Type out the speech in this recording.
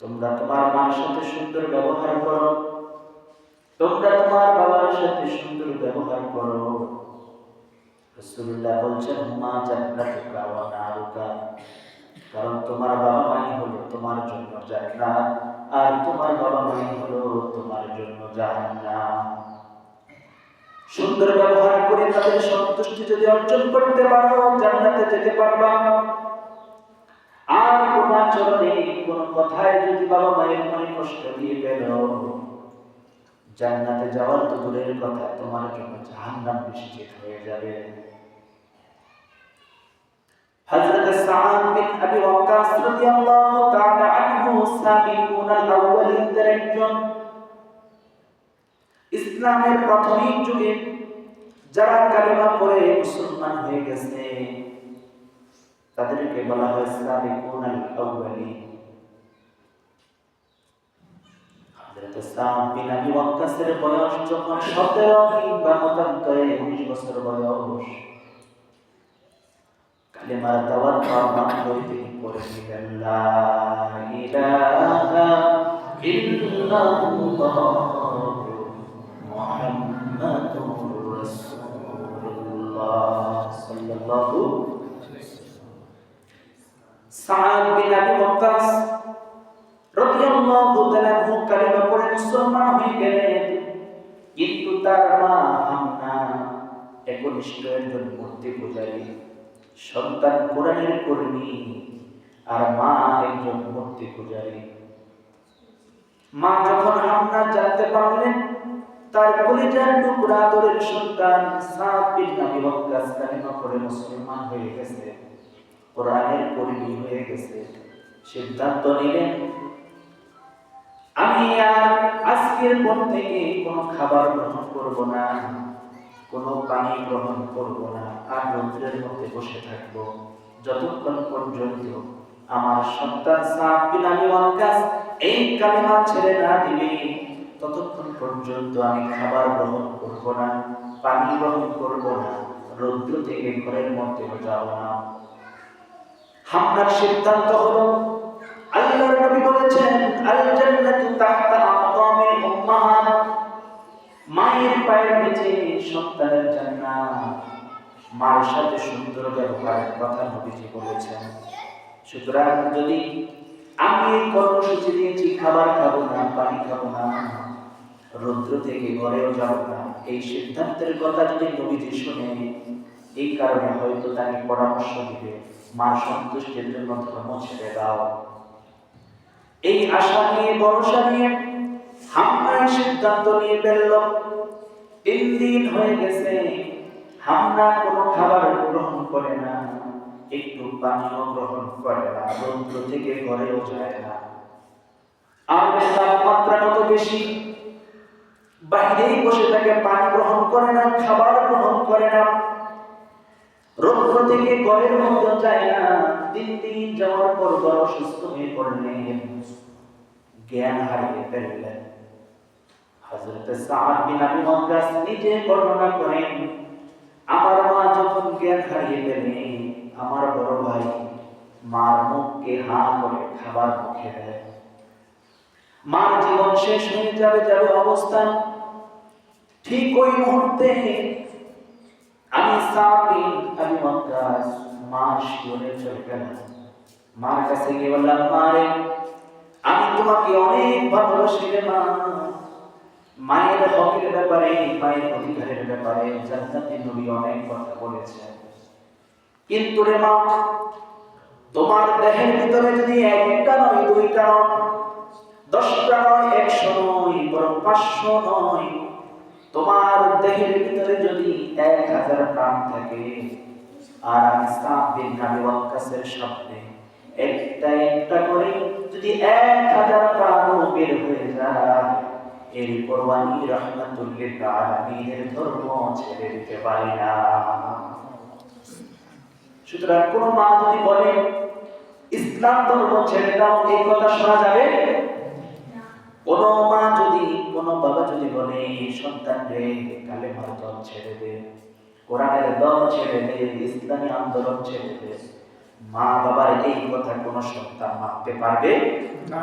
তোমরা তোমার মার সাথে সুন্দর ব্যবহার করো। তোমরা তোমার বাবার সাথে সুন্দর ব্যবহার করো। রাসূলুল্লাহ বলছেন, মা কারণ তোমার বাবা মাই হলো তোমার জন্য আর তোমার বাবা মাই হলো তোমার জন্য জাহান্নাম। সুন্দর ব্যবহার করে তাদের সন্তুষ্টি যদি অর্জন করতে পারো, জান্নাতে যেতে পারবা। আর কোন আচরণে কোন কথায় যদি বাবা মায়ের মনে কষ্ট দিয়ে পেল, জান্নাতে যাওয়ার তো দূরের কথা, তোমার জন্য জাহান্নাম হয়ে যাবে। হযরত সাআদ বিন আবি ওয়াক্কাস রাদিয়াল্লাহু তাআলা আনহু সাবিকুন আল-আউওয়ালিনদের একজন ইসলামের প্রাথমিক যুগে যারা কালিমা পড়ে মুসলমান হয়ে গেছে। তাদেরকে বলা হয় সাবিকুন আল-আউওয়ালিন হযরত সাআদ বিন আবি ওয়াক্কাসের বয়স যখন 17 কিংবা মতান্তরে 19 বছর বয়স, কালেমার দাওয়াত পাওয়া মাত্রই তিনি পড়ে নিলেন লা ইলাহা ইল্লাল্লাহ মুহাম্মাদুর রাসূলুল্লাহ সাল্লাল্লাহু গেলেন কিন্তু তার মা হামনা একনিষ্ঠ একজন মূর্তি পূজারী, সন্তান কোরআনের কর্মী, আর মা একজন মূর্তি পূজারী। মা যখন হামনা জানতে পারলেন, তার কলিজার টুকরা আদরের সন্তান সাদ বিন আবি কালিমা পড়ে মুসলমান হয়ে গেছে, কোরআনের কর্মী হয়ে গেছে। সিদ্ধান্ত নিলেন, আমি আর আজকের পর থেকে কোনো খাবার গ্রহণ করব না, কোনো পানি গ্রহণ করব না, আর রৌদ্রের মধ্যে বসে থাকব। যতক্ষণ পর্যন্ত আমার সন্তান সাদ বিন আবি এই কালিমা ছেড়ে না দিবে, ততক্ষণ পর্যন্ত আমি খাবার গ্রহণ করব না, পানি গ্রহণ করব না, রৌদ্র থেকে ঘরের মধ্যে যাব না। হামনার সিদ্ধান্ত হলো, আল্লাহর নবী বলেছেন আল জান্নাতু তাহতা মায়ের পায়ের নিচে সন্তানের জান্নাত। মার সাথে সুন্দর ব্যবহারের কথা নবীজি বলেছেন। সুতরাং যদি আমি এই কর্মসূচি দিয়েছি খাবার খাব না, পানি খাব না, রৌদ্র থেকে ঘরেও যাব না, এই সিদ্ধান্তের কথা যদি নবীজি শুনে এই কারণে হয়তো তাকে পরামর্শ দিবে, মার সন্তুষ্টির জন্য ধর্ম ছেড়ে দাও। এই আশা নিয়ে, ভরসা নিয়ে সিদ্ধান্ত নিয়ে ফেলল। তিন দিন হয়ে গেছে হামনা কোনো খাবার গ্রহণ করে না। একটু গ্রহণ করে না থেকে যায় না। তাপমাত্রা কত বেশি? বসে থাকে, পানি গ্রহণ করে না, খাবার গ্রহণ করে না। রৌদ্র থেকে ঘরের মধ্যে যায় না। তিন দিন যাওয়ার পর বড় সুস্থ হয়ে পড়লেন। জ্ঞান হারিয়ে ফেললেন। সাআদ বিন আবি ওয়াক্কাস নিজে বর্ণনা করেন, আমার মা যখন জ্ঞান হারিয়ে ফেলে, আমার বড় ভাই মার মুখকে হা করে খাবার মুখে দেয়। মার জীবন শেষ হয়ে যাবে যাবে অবস্থা। ঠিক ওই মুহূর্তে আমি সাবিন আমি ওয়াক্কাস মা শিওরে চলে গেলাম। মার কাছে গিয়ে বললাম মারে আমি তোমাকে অনেক ভালোবাসি রে মা। মায়ের হকের ব্যাপারে, মায়ের অধিকারের ব্যাপারে জান্নাতের নবী অনেক কথা বলেছেন। কিন্তু রে মা, তোমার দেহের ভিতরে যদি একটা নয়, দুইটা নয়, দশটা নয়, একশো নয়, বরং পাঁচশো নয়, তোমার দেহের ভিতরে যদি এক হাজার প্রাণ থাকে, আর আমি সাত দিন নাবি ওয়াক্কাসের সামনে একটা একটা করে যদি এক হাজার প্রাণ বের হয়ে যায় এর কোরবানি রহমাতুল্লিল আলামিনের ধর্ম ছেড়ে দিতে পারি না। সুতরাং কোন মা যদি বলে, ইসলাম ধর্ম ছেড়ে দাও, এই কথা শোনা যাবে? কোন মা যদি, কোন বাবা যদি বলে, সন্তান রে কালে দল ছেড়ে দে, কোরআনের দল ছেড়ে দে, ইসলামী আন্দোলন ছেড়ে দে। মা বাবার এই কথা কোনো সন্তান মানতে পারবে? না।